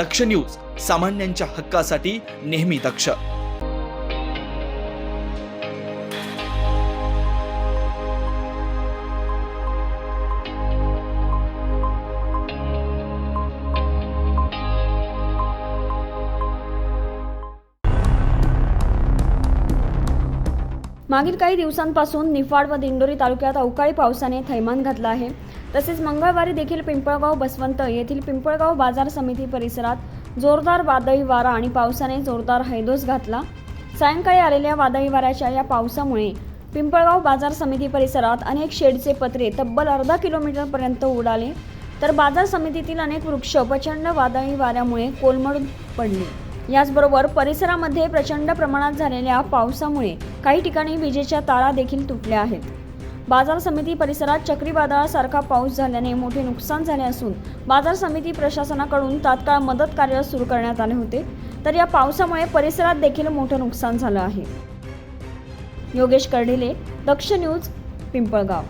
दक्ष news सामान्यांच्या हक्कासाठी नेहमी दक्ष. मागील काही दिवसांपासून निफाड व दिंडोरी तालुक्यात अवकाळी पावसाने थैमान घातलं आहे. तसेच मंगळवारी देखील पिंपळगाव बसवंत येथील पिंपळगाव बाजार समिती परिसरात जोरदार वादळी वारा आणि पावसाने जोरदार हैदोस घातला. सायंकाळी आलेल्या वादळी वाऱ्याच्या या पावसामुळे पिंपळगाव बाजार समिती परिसरात अनेक शेडचे पत्रे तब्बल अर्धा किलोमीटरपर्यंत उडाले. तर बाजार समितीतील अनेक वृक्ष प्रचंड वादळी वाऱ्यामुळे कोलमडून पडले. याचबरोबर परिसरामध्ये प्रचंड प्रमाणात झालेल्या पावसामुळे काही ठिकाणी विजेच्या तारा देखील तुटल्या आहेत. बाजार समिती परिसरात चक्रीवादळासारखा पाऊस झाल्याने मोठे नुकसान झाले असून बाजार समिती प्रशासनाकडून तात्काळ मदत कार्य सुरू करण्यात आले होते. तर या पावसामुळे परिसरात देखील मोठं नुकसान झालं आहे. योगेश कर्डिले दक्ष न्यूज पिंपळगाव.